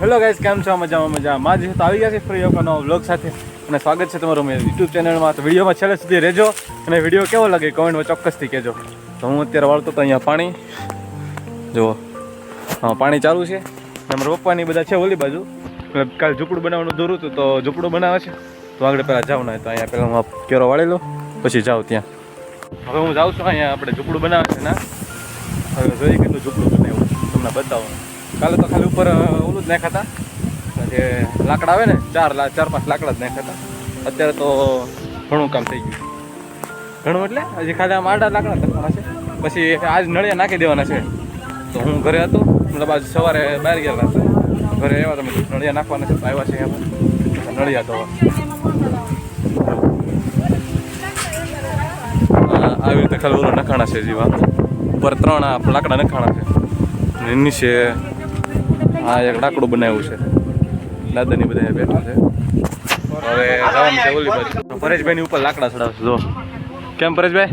Hello guys કેમ છો? મજામાં મજામાં. જે તો આવી ગયા છે ફરી એક નવો વ્લોગ સાથે. અને સ્વાગત છે તમારું મેં યુટ્યુબ ચેનલમાં તો વિડીયોમાં છેલ્લે સુધી રહેજો અને વીડિયો કેવો લાગે કમેન્ટમાં ચોક્કસથી કહેજો. તો હું અત્યારે વાળતો તો અહીંયા પાણી. જુઓ. હા, પાણી ચાલુ છે. અમારા પપ્પાની બધા છે ઓલી બાજુ. એટલે કાલે ઝૂંપડું બનાવવાનું દૂર હતું તો ઝૂંપડું બનાવે છે. તો આગળ પહેલાં જાઉં ને તો અહીંયા પહેલાં હું કેરો વાળી લઉં, પછી જાઉં ત્યાં. હવે હું જાઉં છું અહીંયા, આપણે ઝૂંપડું બનાવે છે ના. હવે જોઈ કેટલું ઝૂંપડું બનાવ્યું તમને બતાવું. કાલે તો ખાલી ઉપર ઓલું જ નાખ્યા હતા. જે લાકડા આવે ને, ચાર ચાર પાંચ લાકડા જ નાખ્યા અત્યારે તો ઘણું કામ થઈ ગયું. ઘણું એટલે? હજી ખાલી આમ આડા લાકડા નાખવાના છે. પછી આજ નળિયા નાખી દેવાના છે. તો હું ઘરે હતો. મતલબ આજ સવારે બહાર ગયેલા હતા. ઘરે આવ્યા તમે નળિયા નાખવાના છે. તો આવ્યા છે નળિયા ધોવા આવી રીતે ખાલી ઓલું નખાણા છે જીવા ઉપર ત્રણ આ લાકડા નખાણા છે. નીચે આ એક લાકડું બનાવ્યું છે. દાદાની બધા બેઠા છે. હવે જવાનું બાજુ. પરેશભાઈની ઉપર લાકડા ચડાવશે, જો. કેમ પરેશભાઈ?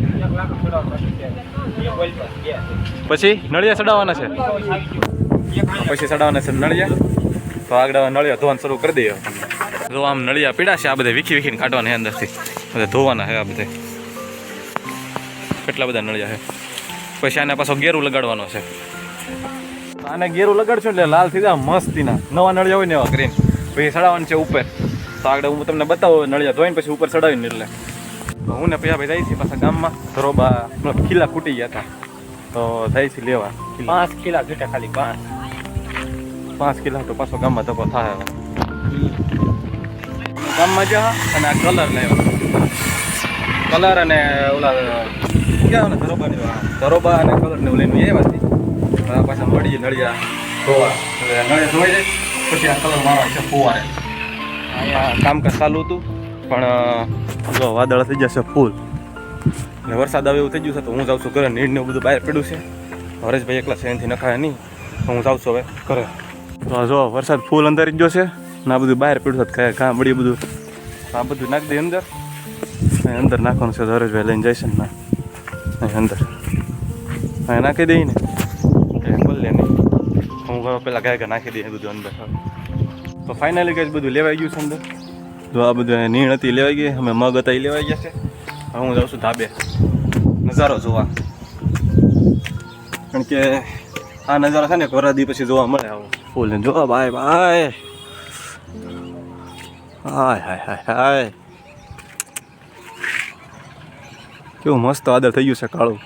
પછી નળિયા ચડાવવાના છે? પછી ચડાવવાના છે નળિયા. તો આગળ નળિયા ધોવાનું શરૂ કરી દઈએ. જો આમ નળિયા પીડા છે, આ બધા વીખી વીખીને કાઢવાના છે અંદરથી. બધા ધોવાના છે આ બધા. કેટલા બધા નળિયા છે? પછી આને પાછો ગેરું લગાડવાનો છે. આને ગેરું લગાડશું એટલે લાલ થઈ જાય મસ્તીના. નવા નળિયા હોય ને એવા ગ્રીન પછી સડાવવાનું છે ઉપર. તો આગળ હું તમને બતાવું નળિયા ધોઈને પછી ઉપર સડાવીને એટલે. હું ને પૈયા ભાઈ જાય છે પાછા ગામમાં. ધરોબા ખીલા ફૂટી ગયા હતા. તો જાય છે લેવા. પાંચ ખીલા ઘટા ખાલી પાંચ. પાંચ કિલા તો પાછો ગામમાં ધક્કો થાય ગામમાં જા અને આ કલર લેવા કલર અને ઓલા ક્યાં ઓલા ધરોબાની? ધરોબા અને કલર ને લઈને આવ્યા છે. હવે પાછા મળીએ નળિયા ધોવા. નળિયા ધોઈ જાય પછી આ કલર મારવા છે ફુવારે. અહીંયા કામકાજ ચાલુ હતું, પણ જો વાદળ થઈ જશે ફૂલ. ને વરસાદ આવે એવું થઈ ગયું છે, તો હું જાઉં છું ઘરે. નીડ ને બધું બહાર પડ્યું છે. હરેશભાઈ એકલા સેનથી નખાય નહીં. હું જાઉં છું હવે ઘરે. તો જો વરસાદ ફૂલ અંદર ગયો છે, ને આ બધું બહાર પડ્યું છે કાં બળી બધું. આ બધું નાખી દે અંદર. અંદર નાખવાનું છે હરેશભાઈ લઈને જઈશ ને અંદર. અહીં નાખી દઈ ને ઘણો પહેલાં ગાય નાખી દઈએ બધું અંદર. તો ફાઇનલી કઈ બધું લેવાઈ ગયું છે અંદર. જો આ બધું નીણ હતી લેવાઈ ગઈ, અમે મગ હતા એ લેવાઈ ગયા છે. હવે હું જાઉં છું ધાબે. નજારો જોવા. કારણ કે આ નજારો છે ને વરાદી પછી જોવા મળે આવો. ફૂલ જોવા ભાઈ ભાઈ. હાય હાય હાય હાય. કેવું મસ્ત વાદળ થઈ ગયું છે કાળું.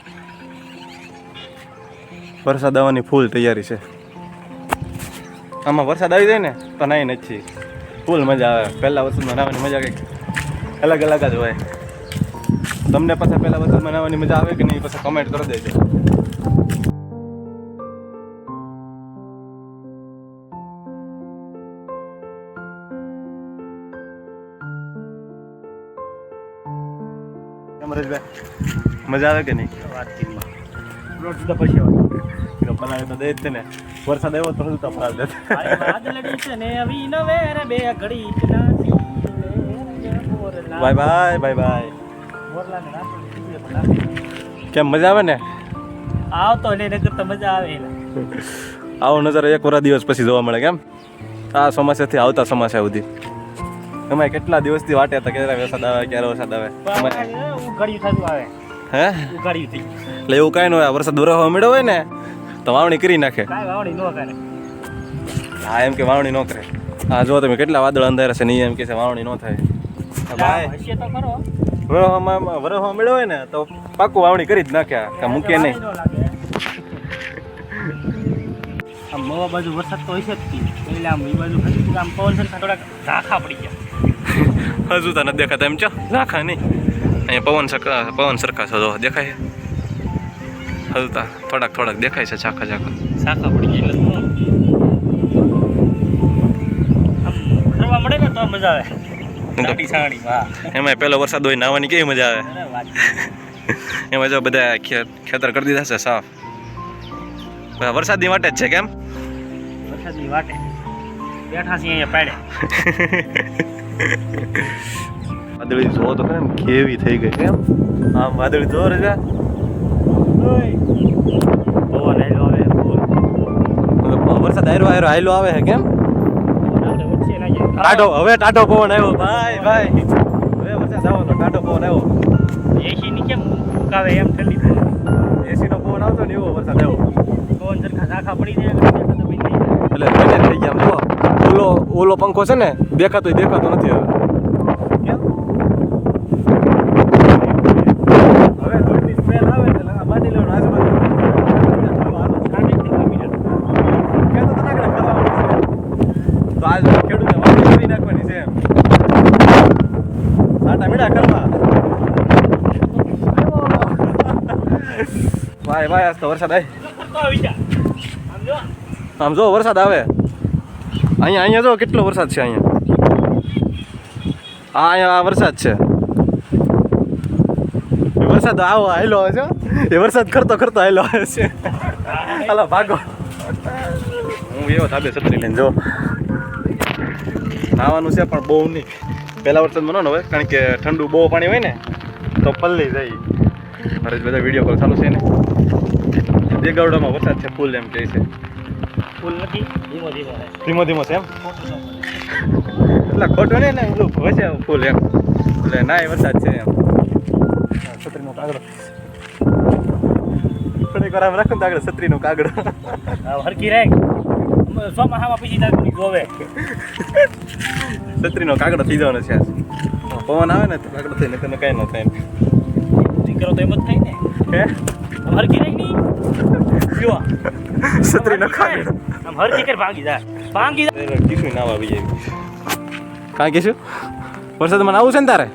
વરસાદ આવવાની ફૂલ તૈયારી છે. આમાં વરસાદ આવી જાય ને તો નાઈ નથી ફૂલ મજા આવે. પહેલાં વરસાદમાં નાવાની મજા કંઈક અલગ અલગ જ હોય. તમને પાછા પહેલા વરસાદમાં નાહવાની મજા આવે કે નહીં પછી કમેન્ટ કરી દેજો. મજા આવે કે નહીં? વાતચીતમાં રોજ સુધા આવે. તો દે જ ને. વરસાદ આવ્યો તો શું તપરા દે. બાય. કેમ મજા આવે ને? આવતો ને નગર તો મજા આવે આવો નજર એક વરા દિવસ પછી જોવા મળે કેમ? આ ચોમાસાથી આવતા ચોમાસા સુધી. એમાં કેટલા દિવસથી વાટે હતા ક્યારે વરસાદ આવે ક્યારે વરસાદ આવે? આવે. હે? એટલે એવું કાંઈ ન હોય. આ વરસાદ વરસવા મળ્યો હોય ને તો વાવણી કરી નાખે. વાવણી ન કરે. હા એમ કે વાવણી ન કરે. હા જો તમે કેટલા વાદળ અંધારા છે નહીં એમ કે છે વાવણી ન થાય. ભાઈ તો ખરો. મળ્યો હોય ને તો પાકું વાવણી કરી જ નાખ્યા કે મૂકે નહીં. આમ મવા બાજુ વરસાદ તો હશે જ તી. આમ એ બાજુ હજુ આમ પવન થોડાક ઝાંખા પડી ગયા. હજુ તો નથી દેખાતા એમ ચો. નાખા નહીં. અહીંયા પવન સરખા પવન સરખા છે જો દેખાય હલતા થોડાક થોડાક દેખાય છે ઝાખા ઝાખા. શાખા પડી ગઈ ફરવા મળે ને તો મજા આવે. એમાં પહેલો વરસાદ હોય નાવાની કેવી મજા આવે? એમાં જો બધા ખેતર કરી દીધા છે સાફ. વરસાદની વાટે જ છે કેમ? વરસાદની વાટે. બેઠા છીએ અહીંયા પાડે. વાદળી જોવો તો કેમ કેવી થઈ ગઈ કેમ આમ વાદળી જોવો રજા. પવન આયલો આવે વરસાદ આયરો આયરો આયલો આવે છે કેમ? ટાઢો હવે ટાઢો પવન આવ્યો ભાઈ ભાઈ. હવે વરસાદ આવવાનો ટાઢો પવન આવ્યો એસી ની કેમ મુકાવે એમ ઠંડી એસી નો પવન આવતો ને એવો વરસાદ આવ્યો પવન જરખા ઝાખા પડી જાય એટલે થઈ ગયા ઓલો ઓલો પંખો છે ને દેખાતો દેખાતો નથી હવે દૂધની સ્મેલ આવે એટલે આ બાંધી લેવાનું આજુબાજુ સાઠ એક કિલોમીટર. કહેતો તો ના કે કરવાનું છે. તો આજ ખેડૂતને વાવણી કરી નાખવાની છે એમ સાટા મીડા કરવા ભાઈ ભાઈ આજ તો વરસાદ આવે. આમ જો. વરસાદ આવે. અહીંયા અહીંયા જો, કેટલો વરસાદ છે અહીંયા. હા, અહીંયા આ વરસાદ છે. વરસાદ આવો આવેલો આવે છે એ વરસાદ કરતો કરતો આવેલો આવે છે. હાલો, ભાગો. હું એવો ધાબે છત્રી લઈને જો. નાવાનું છે, પણ બહુ નહીં. પહેલા વરસાદમાં ન હોય કારણ કે ઠંડુ બહુ પાણી હોય ને તો પલ્લી જાય. મારે બધા વીડિયો કોલ ચાલુ છે ને. દેગાવડામાં વરસાદ છે ફૂલ એમ કહે છે. ફૂલ નથી ધીમો ધીમો ધીમો ધીમો છે એમ? એટલે ખોટો નહીં ને એવું હોય છે ફૂલ એમ. એટલે ના એ વરસાદ છે એમ. છત્રીનો કાગડો. થોડીક વાર આમ રાખો ને આગળ છત્રીનો કાગડો. હરકી હરખી રાખ. ચોમાસામાં પછી તારે જોવે છત્રીનો કાગડો થઈ જવાનો છે પવન આવે ને તો કાગડો થઈને તને કાંઈ ન થાય દીકરો તો એમ જ થાય ને. હે? આમ હરખી નહીં ની જો છત્રીનો કાગડો. આમ હરખી કર ભાગી જાય ભાગી જાય કીશું નાવા આવી જાય. કાંઈ કીશું વરસાદમાં આવું છે ને તારે?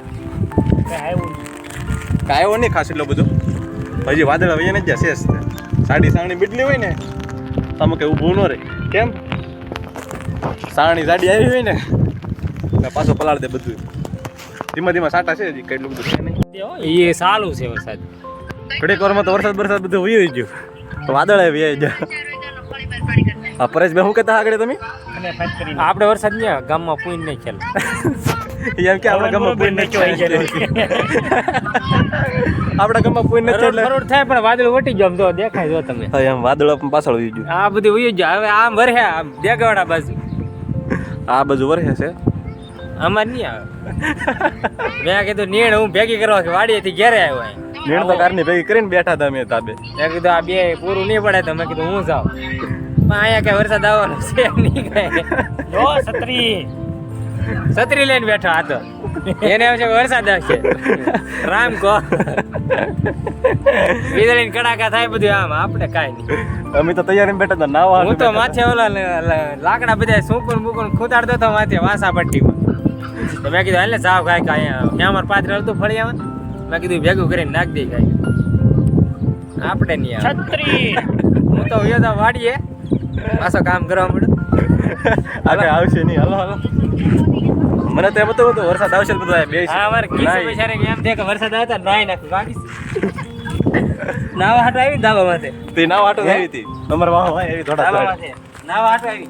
કઈ આવ્યું નહીં. ખાસ એટલો બધો? હજી વાદળ હવે ને જ્યાં શેષ છે સાડી સાણી બીટલી હોય ને તો આમાં કઈ ઊભું ન રહે કેમ? સાણી ગાડી આવી હોય ને મેં પાછો પલાળ દે બધું ધીમા ધીમા સાટા છે હજી કેટલું બધું છે નહીં. એ સારું છે વરસાદ. ઘડીક વારમાં તો વરસાદ વરસાદ બધું વહી ગયું. તો વાદળ આવી ગયા પરેશ પરેશભાઈ શું કહેતા આગળ તમે? અને આપણે વરસાદ ને ગામમાં પૂઈ નહીં ખેલ એમ કે આપણે ગામમાં પૂઈ નથી આપણા ગામમાં કોઈ નથી એટલે કરોડ થાય પણ વાદળ વટી ગયો આમ જો દેખાય જો તમે. હા, એમ વાદળ પણ પાછળ વહી ગયું. આ બધું ઉઈ ગયો. હવે આમ વરહે આમ દેગવાડા બાજુ. આ બાજુ વરસે છે? અમાર નહીં આવે. મેં કીધું નીણ હું ભેગી કરવા કે વાડીએથી ઘેરે આવ્યો. નીણ તો કારની ભેગી કરીને બેઠા હતા અમે તાબે. મેં કીધું આ બે પૂરું નહીં પડે તો મેં કીધું હું જાઉં. પણ અહીંયા કઈ વરસાદ આવવાનો છે નહીં કઈ. છત્રી. છત્રી લઈને બેઠો આ તો એને આવશે કે વરસાદ આવશે. રામ કહો. વીજળીની કડાકા થાય બધું આમ આપણે કાંઈ નહીં. અમે તો તૈયારી બેઠા હતા નાવા હું તો માથે ઓલા લાકડા બધા સૂકું મૂકું ખૂતાડતો હતો માથે વાસા પટ્ટીમાં તો મેં કીધું હાલે સાવ કાંઈ કાંઈ અમારે પાત્ર હતું ફળી આવે. મેં કીધું ભેગું કરીને નાખ દે કાંઈ. આપણે નહીં આવે. છત્રી! હું તો વયો તો વાડીએ. પાછો કામ કરવા મળ્યું આગળ આવશે નહીં. Hello hello. મને તો એમ હતું હતું વરસાદ આવશે તો બધું બે હા અમારે બિચારે એમ થયા કે વરસાદ આવતા નાઈ નાખું ગાડી નાવા હાટો આવી ધાબા માથે તે. નાવ હાટો આવી હતી. અમારે વાહ વાહ એવી થોડા નાવા હાટો આવી.